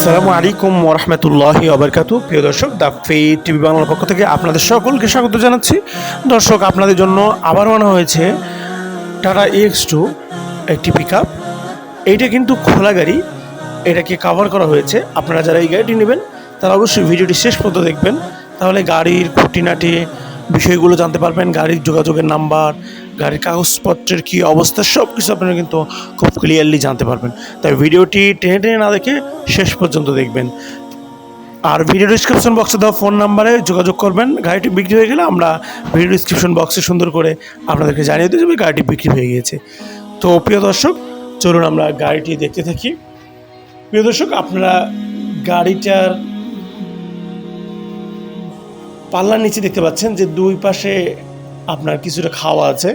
আসসালামু আলাইকুম ওরহমতুল্লাহি আবরকাতু প্রিয় দর্শক, দ্য ফে টিভি বাংলার পক্ষ থেকে আপনাদের সকলকে স্বাগত জানাচ্ছি। দর্শক, আপনাদের জন্য আবার আনা হয়েছে টাটা এক্স টু, একটি পিক আপ এইটা কিন্তু খোলা গাড়ি, এটাকে কভার করা হয়েছে। আপনারা যারা এই গাড়িটি নেবেন, তারা অবশ্যই ভিডিওটি শেষ পর্যন্ত দেখবেন। তাহলে গাড়ির খুঁটিনাটি, বিষয়গুলো জানতে পারবেন, গাড়ির যোগাযোগের নাম্বার গাড়ির কাগজপত্রের কী অবস্থা সব কিছু আপনারা কিন্তু খুব ক্লিয়ারলি জানতে পারবেন। তাই ভিডিওটি টেনে টেনে না দেখে শেষ পর্যন্ত দেখবেন। আর ভিডিও ডিসক্রিপশন বক্সে দেওয়া ফোন নাম্বারে যোগাযোগ করবেন। গাড়িটি বিক্রি হয়ে গেলে আমরা ভিডিও ডিসক্রিপশন বক্সে সুন্দর করে আপনাদেরকে জানিয়ে দিয়ে যাবে গাড়িটি বিক্রি হয়ে গিয়েছে। তো প্রিয় দর্শক, চলুন আমরা গাড়িটি দেখতে থাকি। প্রিয় দর্শক, আপনারা গাড়িটার পাল্লার নিচে দেখতে পাচ্ছেন যে দুই পাশে আপনার কিছুটা খাওয়া আছে।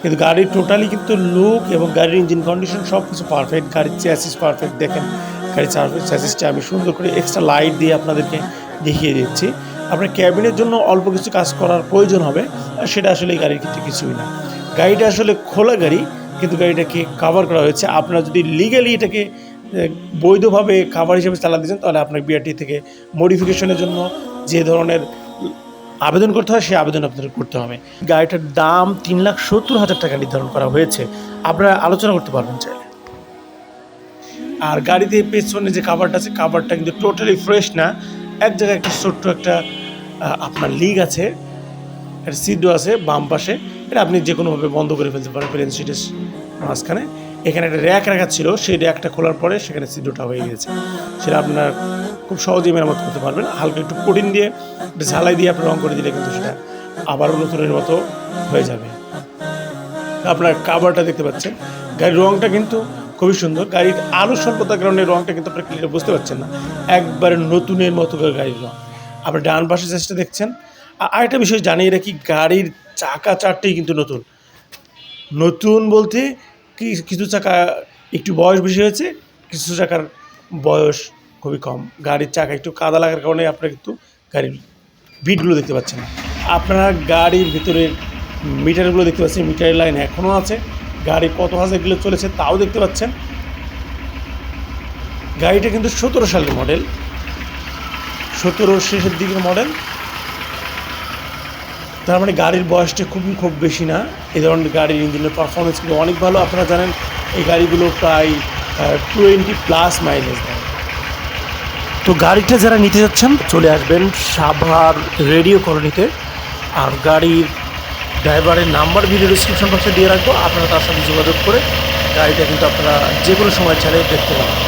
কিন্তু গাড়ির টোটালি কিন্তু লুক এবং গাড়ির ইঞ্জিন কন্ডিশন সব কিছু পারফেক্ট গাড়ির চ্যাসিস পারফেক্ট দেখেন গাড়ির চ্যাসিসটা আমি সুন্দর করে এক্সট্রা লাইট দিয়ে আপনাদেরকে দেখিয়ে দিচ্ছি। আপনার ক্যাবিনের জন্য অল্প কিছু কাজ করার প্রয়োজন হবে সেটা আসলে এই গাড়ির ক্ষেত্রে কিছুই না। গাড়িটা আসলে খোলা গাড়ি, কিন্তু গাড়িটাকে কাভার করা হয়েছে। আপনারা যদি লিগালি এটাকে বৈধভাবে খাবার হিসেবে চালাতে চান, তাহলে আপনার বিআরটি থেকে মডিফিকেশনের জন্য যে ধরনের আবেদন করতে হয় সেই আবেদন আপনাদের করতে হবে। গাড়িটার দাম তিন লাখ সত্তর হাজার টাকা নির্ধারণ করা হয়েছে। আপনারা আলোচনা করতে পারবেন চাইলে। আর গাড়িতে পেছনে যে কাভারটা আছে কাভারটা কিন্তু টোটালি ফ্রেশ না। এক জায়গায় একটা ছোট্ট একটা আপনার লিগ আছে। একটা সিডও আছে বাম পাশে। এটা আপনি যে কোনোভাবে বন্ধ করে ফেলতে পারেন, প্লেন সিটের মাঝখানে। এখানে একটা র্যাক রাখা ছিল, সেই র্যাকটা খোলার পরে সেখানে সিডোটা হয়ে গেছে সেটা আপনার খুব সহজেই মেরামত করতে পারবেন। হালকা একটু কোটিন দিয়ে একটু ঝালাই দিয়ে আপনি রং করে দিলে কিন্তু সেটা আবারও নতুনের মতো হয়ে যাবে। আপনার কাভারটা দেখতে পাচ্ছেন। গাড়ির রঙটা কিন্তু খুবই সুন্দর। গাড়ির আলো স্বল্পতার কারণে রঙটা কিন্তু আপনার ক্লিয়ার বুঝতে পারছেন না। একবারে নতুনের মতো গাড়ির রঙ আপনার ডান পাশে চেষ্টা দেখছেন। আর আরেকটা বিষয় জানিয়ে রাখি, গাড়ির চাকা চারটেই কিন্তু নতুন। নতুন বলতে কিছু চাকা একটু বয়স বেশি হয়েছে, কিছু চাকার বয়স খুবই কম। গাড়ির চাকা একটু কাদা লাগার কারণে আপনারা কিন্তু গাড়ির বিটগুলো দেখতে পাচ্ছেন। আপনারা গাড়ির ভিতরের মিটারগুলো দেখতে পাচ্ছেন মিটারের লাইন এখনও আছে। গাড়ি কত হাজার কিলো চলেছে তাও দেখতে পাচ্ছেন। গাড়িটা কিন্তু সতেরো সালের মডেল, সতেরো শেষের দিকের মডেল। তার মানে গাড়ির বয়সটা খুবই খুব বেশি না। এই ধরনের গাড়ির ইঞ্জিনের পারফরমেন্স কিন্তু অনেক ভালো। আপনারা জানেন, এই গাড়িগুলো প্রায় টোয়েন্টি প্লাস মাইলেজ দেয় তো গাড়িটা যারা নিতে যাচ্ছেন, চলে আসবেন সাভার রেডিও কলোনিতে। আর গাড়ির ড্রাইভারের নাম্বার ভিডিও ডিসক্রিপশন বক্সে দিয়ে রাখব। আপনারা তার সাথে যোগাযোগ করে গাড়িটা কিন্তু আপনারা যে কোনো সময় ছাড়ে দেখতে পাবেন